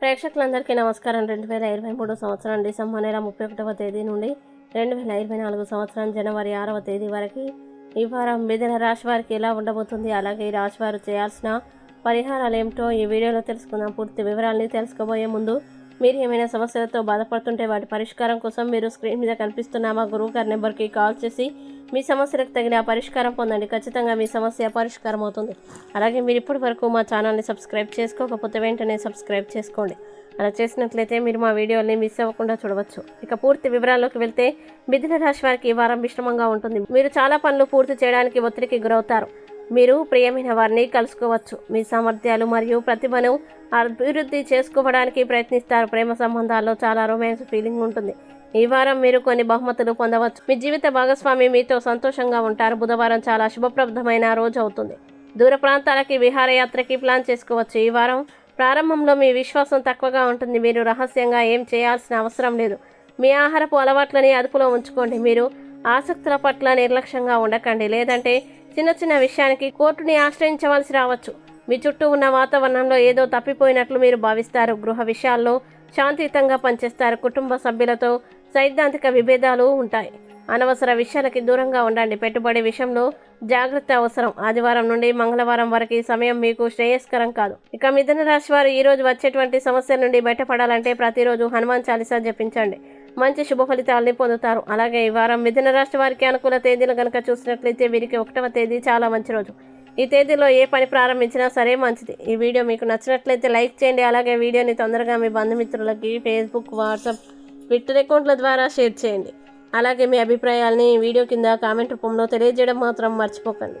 ప్రేక్షకులందరికీ నమస్కారం. రెండు వేల ఇరవై మూడు సంవత్సరం డిసెంబర్ నెల ముప్పై ఒకటవ తేదీ నుండి రెండు వేల ఇరవై నాలుగు సంవత్సరం జనవరి ఆరవ తేదీ వరకు ఈ వారం మిథున రాశి వారికి ఎలా ఉండబోతుంది అలాగే ఈ రాశి వారు చేయాల్సిన పరిహారాలు ఏమిటో ఈ వీడియోలో తెలుసుకుందాం. పూర్తి వివరాలని తెలుసుకోబోయే ముందు మీరు ఏమైనా సమస్యలతో బాధపడుతుంటే వాటి పరిష్కారం కోసం మీరు స్క్రీన్ మీద కనిపిస్తున్న మా గురువు గారి నెంబర్కి కాల్ చేసి మీ సమస్యలకు తగిన పరిష్కారం పొందండి. ఖచ్చితంగా మీ సమస్య పరిష్కారం అవుతుంది. అలాగే మీరు ఇప్పటి వరకు మా ఛానల్ని సబ్స్క్రైబ్ చేసుకోకపోతే వెంటనే సబ్స్క్రైబ్ చేసుకోండి. అలా చేసినట్లయితే మీరు మా వీడియోని మిస్ అవ్వకుండా చూడవచ్చు. ఇక పూర్తి వివరాల్లోకి వెళ్తే మిథున రాశి వారికి ఈ వారం మిశ్రమంగా ఉంటుంది. మీరు చాలా పనులు పూర్తి చేయడానికి ఒత్తిడికి గురవుతారు. మీరు ప్రియమైన వారిని కలుసుకోవచ్చు. మీ సామర్థ్యాలు మరియు ప్రతిభను అభివృద్ధి చేసుకోవడానికి ప్రయత్నిస్తారు. ప్రేమ సంబంధాల్లో చాలా రొమాన్స్ ఫీలింగ్ ఉంటుంది. ఈ వారం మీరు కొన్ని బహుమతులు పొందవచ్చు. మీ జీవిత భాగస్వామి మీతో సంతోషంగా ఉంటారు. బుధవారం చాలా శుభప్రదమైన రోజు అవుతుంది. దూర ప్రాంతాలకి విహారయాత్రకి ప్లాన్ చేసుకోవచ్చు. ఈ వారం ప్రారంభంలో మీ విశ్వాసం తక్కువగా ఉంటుంది. మీరు రహస్యంగా ఏం చేయాల్సిన అవసరం లేదు. మీ ఆహారపు అలవాట్లని అదుపులో ఉంచుకోండి. మీరు ఆసక్తుల పట్ల నిర్లక్ష్యంగా ఉండకండి. లేదంటే చిన్న చిన్న విషయానికి కోర్టుని ఆశ్రయించవలసి రావచ్చు. మీ చుట్టూ ఉన్న వాతావరణంలో ఏదో తప్పిపోయినట్లు మీరు భావిస్తారు. గృహ విషయాల్లో శాంతియుతంగా పనిచేస్తారు. కుటుంబ సభ్యులతో సైద్ధాంతిక విభేదాలు ఉంటాయి. అనవసర విషయాలకి దూరంగా ఉండండి. పెట్టుబడి విషయంలో జాగ్రత్త అవసరం. ఆదివారం నుండి మంగళవారం వరకు ఈ సమయం మీకు శ్రేయస్కరం కాదు. ఇక మిథున రాశి వారు ఈరోజు వచ్చేటువంటి సమస్యల నుండి బయటపడాలంటే ప్రతిరోజు హనుమాన్ చాలీసా జపించండి. మంచి శుభ ఫలితాలని పొందుతారు. అలాగే ఈ వారం మిథున రాశి వారికి అనుకూల తేదీలు కనుక చూసినట్లయితే వీరికి ఒకటవ తేదీ చాలా మంచి రోజు. ఈ తేదీలో ఏ పని ప్రారంభించినా సరే మంచిది. ఈ వీడియో మీకు నచ్చినట్లయితే లైక్ చేయండి. అలాగే వీడియోని తొందరగా మీ బంధుమిత్రులకి ఫేస్బుక్ వాట్సాప్ ట్విట్టర్ అకౌంట్ల ద్వారా షేర్ చేయండి. అలాగే మీ అభిప్రాయాల్ని వీడియో కింద కామెంట్ రూపంలో తెలియజేయడం మాత్రం మర్చిపోకండి.